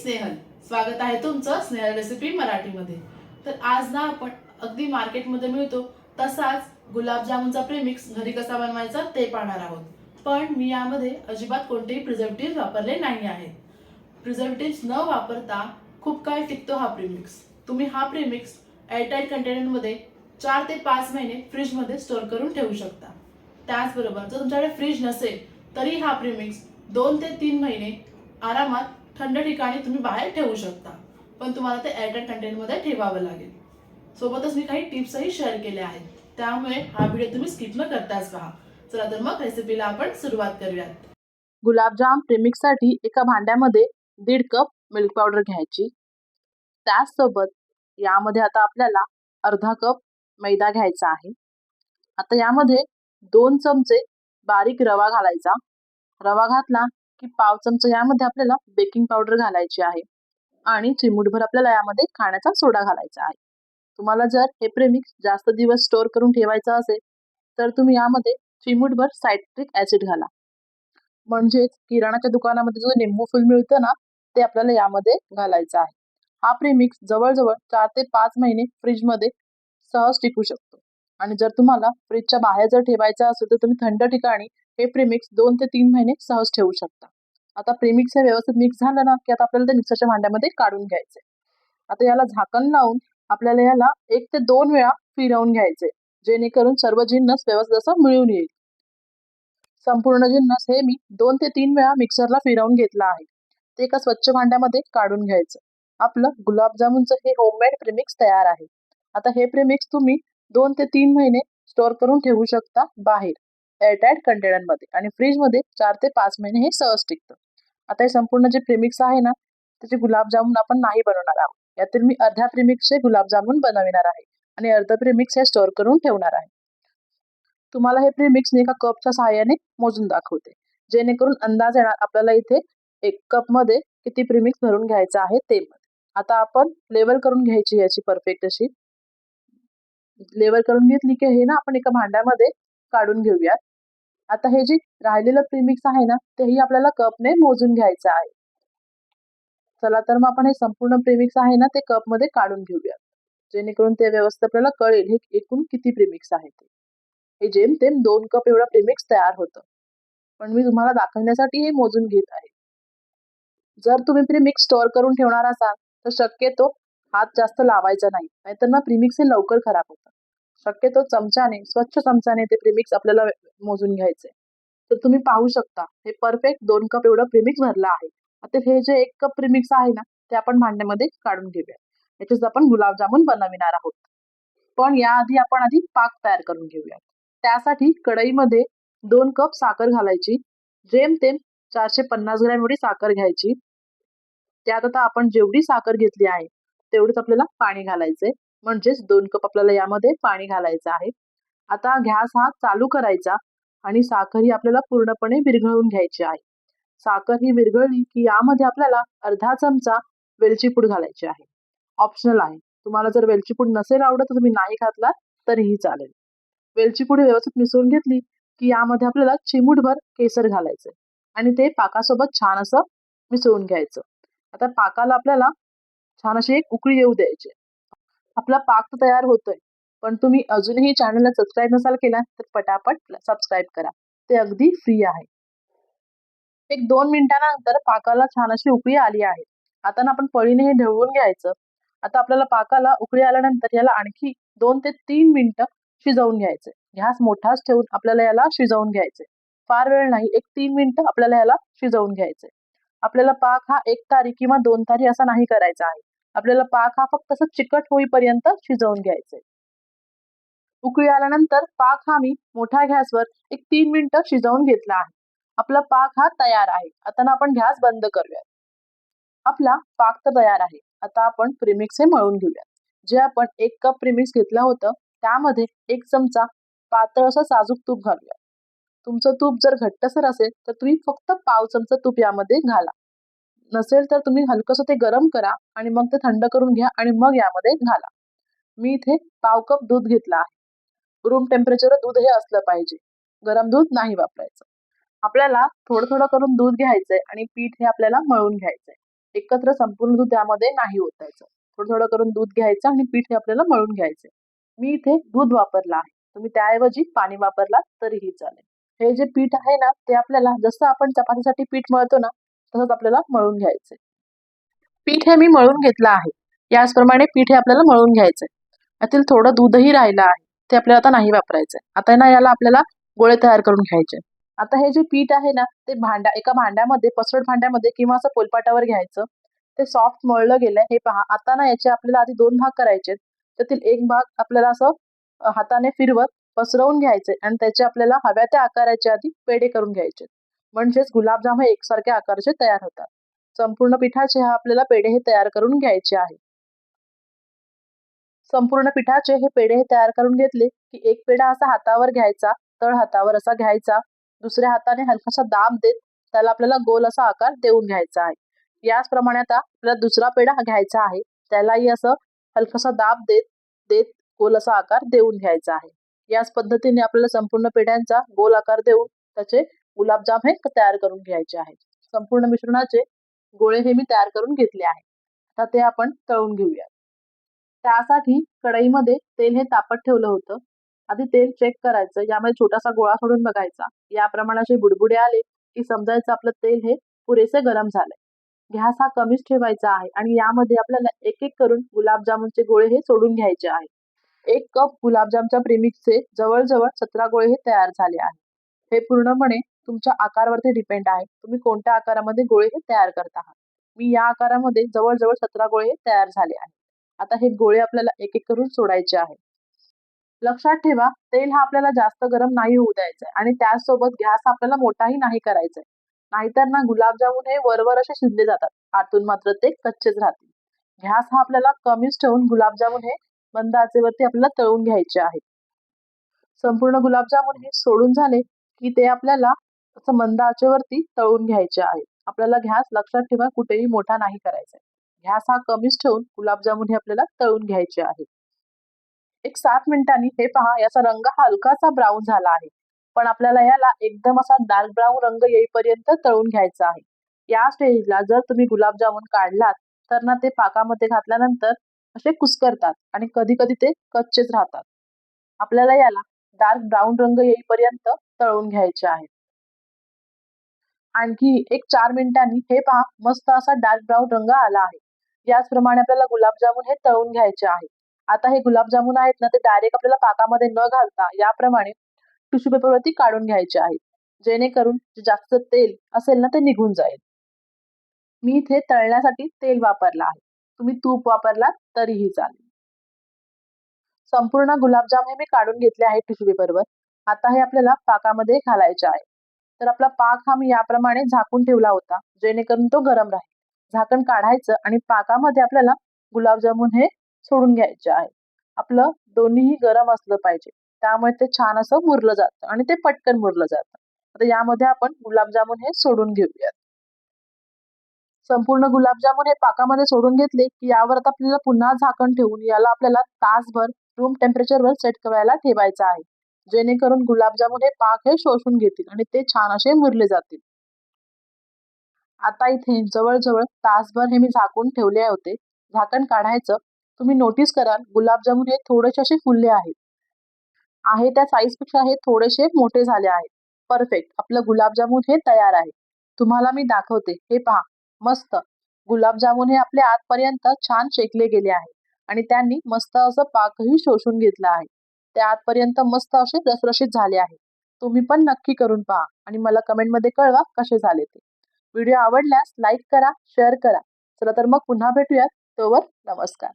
स्नेहल. स्वागत आहे तुमचं स्नेहल रेसिपी मराठीमध्ये. तर आज ना आपण अगदी मार्केटमध्ये मिळतो तसाच गुलाबजामुनचा प्रेमिक्स घरी कसा बनवायचा ते पाहणार आहोत. पण मी यामध्ये अजिबात कोणतेही प्रिझर्वेटिव्ह वापरले नाही आहेत. प्रिझर्वेटिव्ह न वापरता खूप काळ टिकतो हा प्रिमिक्स तुम्ही हा प्रीमिक्स एअरटाईट कंटेनरमध्ये चार ते पाच महिने फ्रीजमध्ये स्टोअर करून ठेवू शकता. त्याचबरोबर जर तुमच्याकडे फ्रीज नसेल तरी हा प्रिमिक्स दोन ते तीन महिने आरामात थंड ठिकाणी तुम्ही बाहेर ठेवू शकता. पण तुम्हाला ते एअरटाईट कंटेनमध्ये ठेवावं लागेल. सोबतच मी काही टिप्सही शेअर केल्या आहेत. त्यामुळे हा व्हिडिओ तुम्ही स्किप न करताच पहा. चला तर मग रेसिपीला आपण सुरुवात करूयात. गुलाबजाम प्रेमिकसाठी एका भांड्यामध्ये दीड कप मिल्क पावडर घ्यायची. त्याचसोबत यामध्ये आता आपल्याला अर्धा कप मैदा घ्यायचा आहे. आता यामध्ये दोन चमचे बारीक रवा घालायचा. रवा घातला की पाव चमचा यामध्ये आपल्याला बेकिंग पावडर घालायची आहे. आणि चिमूटभर आपल्याला यामध्ये खाण्याचा सोडा घालायचा आहे. तुम्हाला जर हे प्रेमिक्स जास्त दिवस स्टोअर करून ठेवायचं असेल तर तुम्ही यामध्ये चिमूटभर सायट्रिक ऍसिड घाला. म्हणजेच किराणाच्या दुकानामध्ये जो लिंबू फुल मिळतं ना ते आपल्याला यामध्ये घालायचं आहे. हा प्रेमिक्स जवळजवळ चार ते पाच महिने फ्रीजमध्ये सहज टिकू शकतो. आणि जर तुम्हाला फ्रीजच्या बाहेर जर ठेवायचा असेल तर तुम्ही थंड ठिकाणी हे प्रेमिक्स दोन ते तीन महिने सहज ठेवू शकता. आता प्रेमिक्स हे व्यवस्थित मिक्स झालं ना की आता आपल्याला ते मिक्सरच्या भांड्यामध्ये काढून घ्यायचे आता याला झाकण लावून आपल्याला याला एक ते दोन वेळा फिरवून घ्यायचे जेणेकरून सर्व जिन्नस व्यवस्थित असं मिळून येईल. संपूर्ण जिन्नस हे मी दोन ते तीन वेळा मिक्सरला फिरवून घेतला आहे. ते एका स्वच्छ भांड्यामध्ये काढून घ्यायचं. आपलं गुलाबजामुनचं हे होममेड प्रेमिक्स तयार आहे. आता हे प्रेमिक्स तुम्ही दोन ते तीन महिने स्टोअर करून ठेवू शकता बाहेर. एअरटाईट कंटेनरमध्ये आणि फ्रीजमध्ये चार ते पाच महिने हे सहज टिकतं. आता हे संपूर्ण जे प्रेमिक्स आहे ना त्याचे गुलाबजामुन आपण नाही बनवणार आहोत. यातील मी अर्ध्या प्रेमिक्सचे गुलाबजामुन बनविणार आहे. आणि अर्ध प्रेमिक्स हे स्टोअर करून ठेवणार आहे. तुम्हाला हे प्रिमिक्स मी एका कपच्या सहाय्याने मोजून दाखवते. जेणेकरून अंदाज येणार आपल्याला इथे एक कपमध्ये किती प्रेमिक्स भरून घ्यायचं आहे ते आता आपण लेवल करून घ्यायची याची परफेक्ट अशी. लेवल करून घेतली की हे ना आपण एका भांड्यामध्ये काढून घेऊयात. आता हे जे राहिलेलं प्रीमिक्स आहे ना तेही आपल्याला कपने मोजून घ्यायचं आहे. चला तर मग आपण हे संपूर्ण प्रीमिक्स आहे ना ते कपमध्ये काढून घेऊया. जेणेकरून ते व्यवस्थित आपल्याला कळेल हे एकूण किती प्रीमिक्स आहे ते. हे जेमतेम दोन कप एवढं प्रीमिक्स तयार होतं. पण मी तुम्हाला दाखवण्यासाठी हे मोजून घेत आहे. जर तुम्ही प्रीमिक्स स्टोअर करून ठेवणार असाल तर शक्यतो हात जास्त लावायचा नाही नाहीतर ना प्रीमिक्स हे लवकर खराब होतं. शक्यतो चमच्याने स्वच्छ चमच्याने ते प्रीमिक्स आपल्याला मोजून घ्यायचे. तर तुम्ही पाहू शकता हे परफेक्ट दोन कप एवढं प्रीमिक्स भरलं आहे. आता हे जे एक कप प्रीमिक्स आहे ना ते आपण भांड्यामध्ये काढून घेऊया. याच्यात आपण गुलाबजामुन बनविणार आहोत. पण याआधी आपण आधी पाक तयार करून घेऊया. त्यासाठी कढईमध्ये दोन कप साखर घालायची. जेमतेम चारशे पन्नास ग्रॅम एवढी साखर घ्यायची. त्यात आता आपण जेवढी साखर घेतली आहे तेवढंच आपल्याला पाणी घालायचंय. म्हणजेच दोन कप आपल्याला यामध्ये पाणी घालायचं आहे. आता गॅस हा चालू करायचा आणि साखर ही आपल्याला पूर्णपणे विरघळून घ्यायची आहे. साखर ही विरघळली की यामध्ये आपल्याला अर्धा चमचा वेलची पूड घालायची आहे. ऑप्शनल आहे. तुम्हाला जर वेलची पूड नसेल आवडत तर तुम्ही नाही घातला तरीही चालेल. वेलची पूड व्यवस्थित मिसळून घेतली की यामध्ये आपल्याला चिमूटभर केसर घालायचं आणि ते पाकासोबत छान असं मिसळून घ्यायचं. आता पाकाला आपल्याला छान अशी एक उकळी येऊ द्यायची आपला पाक तर तयार होतोय. पण तुम्ही अजूनही चॅनलला सबस्क्राईब नसाल केला तर पटापट सबस्क्राईब करा. ते अगदी फ्री आहे. एक दोन मिनिटानंतर पाकाला छान अशी उकळी आली आहे. आता ना आपण पळीने हे ढवळून घ्यायचं. आता आपल्याला पाकाला उकळी आल्यानंतर याला आणखी दोन ते तीन मिनिटं शिजवून घ्यायचे गॅस मोठाच ठेवून आपल्याला याला शिजवून घ्यायचे फार वेळ नाही एक तीन मिनिटं आपल्याला याला शिजवून घ्यायचे आपल्याला पाक हा एक तारी किंवा दोन तारी असा नाही करायचा आहे. आपल्याला पाक हा फक्त असं चिकट होईपर्यंत शिजवून घ्यायचे. उकळी आल्यानंतर पाक हा मी मोठ्या गॅसवर एक तीन मिनिटं शिजवून घेतला आहे. आपला पाक हा तयार आहे. आता ना आपण गॅस बंद करूयात. आपला पाक तर तयार आहे. आता आपण प्रिमिक्स हे मळून घेऊयात. जे आपण एक कप प्रिमिक्स घेतलं होतं त्यामध्ये एक चमचा पातळ असं साजूक तूप घालूया तुमचं तूप जर घट्टसर असेल तर तुम्ही फक्त पाव चमचा तूप यामध्ये घाला. नसेल तर तुम्ही हलकंसं ते गरम करा आणि मग ते थंड करून घ्या आणि मग यामध्ये घाला. मी इथे पाव कप दूध घेतला आहे. रूम टेम्परेचर दूध हे असलं पाहिजे. गरम दूध नाही वापरायचं. आपल्याला थोडं थोडं करून दूध घ्यायचंय आणि पीठ हे आपल्याला मळून घ्यायचंय. एकत्र संपूर्ण दूध त्यामध्ये नाही ओतायचं. थोडं थोडं करून दूध घ्यायचं आणि पीठ हे आपल्याला मळून घ्यायचंय. मी इथे दूध वापरला आहे. तुम्ही त्याऐवजी पाणी वापरला तरीही चालेल. हे जे पीठ आहे ना ते आपल्याला जसं आपण चपातीसाठी पीठ मळतो ना तसंच आपल्याला मळून घ्यायचंय. पीठ हे मी मळून घेतलं आहे. याचप्रमाणे पीठ हे आपल्याला मळून घ्यायचंय. यातील थोडं दूधही राहिलं आहे. ते आपल्याला आता नाही वापरायचंय. आता ना याला आपल्याला गोळे तयार करून घ्यायचे. आता हे जे पीठ आहे ना ते भांड्या एका भांड्यामध्ये पसरट भांड्यामध्ये किंवा असं पोलपाटावर घ्यायचं. ते सॉफ्ट मळलं गेलंय. हे पहा आता ना याचे आपल्याला आधी दोन भाग करायचे त्यातील एक भाग आपल्याला असं हाताने फिरवत पसरवून घ्यायचे आणि त्याचे आपल्याला हव्या त्या आकाराचे आधी पेढे करून घ्यायचे म्हणजेच गुलाबजाम हे एकसारख्या आकाराचे तयार होतात. संपूर्ण पिठाचे हा आपल्याला पेढे हे तयार करून घ्यायचे आहे. संपूर्ण पिठाचे हे पेढे हे तयार करून घेतले की एक पेढा असा हातावर घ्यायचा तळ हातावर असा घ्यायचा दुसऱ्या हाताने हलकासा दाब देत त्याला आपल्याला गोल असा आकार देऊन घ्यायचा आहे. याचप्रमाणे आता आपल्याला दुसरा पेढा घ्यायचा आहे. त्यालाही असं हलकासा दाब देत देत गोल असा आकार देऊन घ्यायचा आहे. याच पद्धतीने आपल्याला संपूर्ण पेढ्यांचा गोल आकार देऊन त्याचे गुलाबजाम हे तयार करून घ्यायचे आहेत. संपूर्ण मिश्रणाचे गोळे हे मी तयार करून घेतले आहे आता ते आपण तळून घेऊया. त्यासाठी कढईमध्ये तेल हे तापत ठेवलं होतं. आधी तेल चेक करायचं यामध्ये छोटासा गोळा सोडून बघायचा. याप्रमाणे प्रमाणाचे बुडबुडे आले की समजायचं आपलं तेल हे पुरेसे गरम झालंय. गॅस हा कमीच ठेवायचा आहे आणि यामध्ये आपल्याला एक एक करून गुलाबजामुनचे गोळे हे सोडून घ्यायचे आहे. एक कप गुलाबजामच्या प्रेमिक्सचे जवळजवळ सतरा गोळे हे तयार झाले आहे. हे पूर्णपणे तुमच्या आकारावरती डिपेंड आहे. तुम्ही कोणत्या आकारामध्ये गोळे हे तयार करत आहात? मी या आकारामध्ये जवळजवळ सतरा गोळे हे तयार झाले आहेत. आता हे गोळे आपल्याला एक एक करून सोडायचे आहे लक्षात ठेवा तेल हा आपल्याला जास्त गरम नाही होऊ द्यायचंय आणि त्याचसोबत गॅस आपल्याला मोठाही नाही करायचा आहे नाहीतर ना गुलाबजामुन हे वरवर असे शिजले जातात. आतून मात्र ते कच्चेच राहतील. गॅस हा आपल्याला कमीच ठेवून गुलाबजामुन हे मंद आचेवरती आपल्याला तळून घ्यायचे आहे संपूर्ण गुलाबजामुन हे सोडून झाले की ते आपल्याला असं मंद आचेवरती तळून घ्यायचे आहे आपल्याला घ्यास लक्षात ठेवा कुठेही मोठा नाही करायचा घ्यास हा कमीच ठेवून गुलाबजामुन हे आपल्याला तळून घ्यायचे आहे एक सात मिनिटांनी हे पहा याचा रंग हलकासा ब्राऊन झाला आहे. पण आपल्याला याला एकदम असा डार्क ब्राऊन रंग येईपर्यंत तळून घ्यायचा आहे. या स्टेजला जर तुम्ही गुलाबजामुन काढलात तर ना ते पाकामध्ये घातल्यानंतर असे कुसकरतात आणि कधी कधी ते कच्चेच राहतात. आपल्याला याला डार्क ब्राऊन रंग येईपर्यंत तळून घ्यायचे आहे आणखी एक चार मिनिटांनी हे पहा मस्त असा डार्क ब्राऊन रंग आला आहे. याचप्रमाणे आपल्याला गुलाबजामुन हे तळून घ्यायचे आहे. आता हे गुलाबजामुन आहेत ना ते डायरेक्ट आपल्याला पाकामध्ये न घालता याप्रमाणे टिश्यू पेपरवरती काढून घ्यायचे आहेत. जेणेकरून जे जास्त तेल असेल ना ते निघून जाईल. मी इथे तळण्यासाठी तेल वापरला आहे. तुम्ही तूप वापरलात तरीही चालेल. संपूर्ण गुलाबजाम हे मी काढून घेतले आहे टिश्यू पेपरवर आता हे आपल्याला पाकामध्ये घालायचे आहे. तर आपला पाक हा मी याप्रमाणे झाकून ठेवला होता जेणेकरून तो गरम राहील. झाकण काढायचं आणि पाकामध्ये आपल्याला गुलाबजामुन हे सोडून घ्यायचे आहे. आपलं दोन्हीही गरम असलं पाहिजे. त्यामुळे ते छान असं मुरलं जातं आणि ते पटकन मुरलं जातं. आता यामध्ये आपण गुलाबजामुन हे सोडून घेऊयात. संपूर्ण गुलाबजामुन हे पाकामध्ये सोडून घेतले की यावर आपल्याला पुन्हा झाकण ठेवून याला आपल्याला तासभर रूम टेम्परेचरवर सेट करायला ठेवायचं आहे. जेणेकरून गुलाबजामुन हे पाक हे शोषून घेतील आणि ते छान असे मुरले जातील. आता इथे जवळजवळ तासभर हे मी झाकून ठेवले होते. झाकण काढायचं. तुम्ही नोटीस कराल गुलाबजामुन हे थोडेसे असे फुलले आहेत. आहे त्या साईजपेक्षा हे थोडेसे मोठे झाले आहेत. परफेक्ट आपलं गुलाबजामुन हे तयार आहे. तुम्हाला मी दाखवते. हे पहा. मस्त. गुलाबजामुन हे आपल्या आतपर्यंत छान शेकले गेले आहे. आणि त्यांनी मस्त असं पाकही शोषून घेतलं आहे. ते आजपर्यंत मस्त असे रसरशीत झाले आहे. तुम्ही पण नक्की करून पहा आणि मला कमेंटमध्ये कळवा कसे झाले ते. व्हिडिओ आवडल्यास लाईक करा शेअर करा. चला तर मग पुन्हा भेटूयात. तोवर नमस्कार.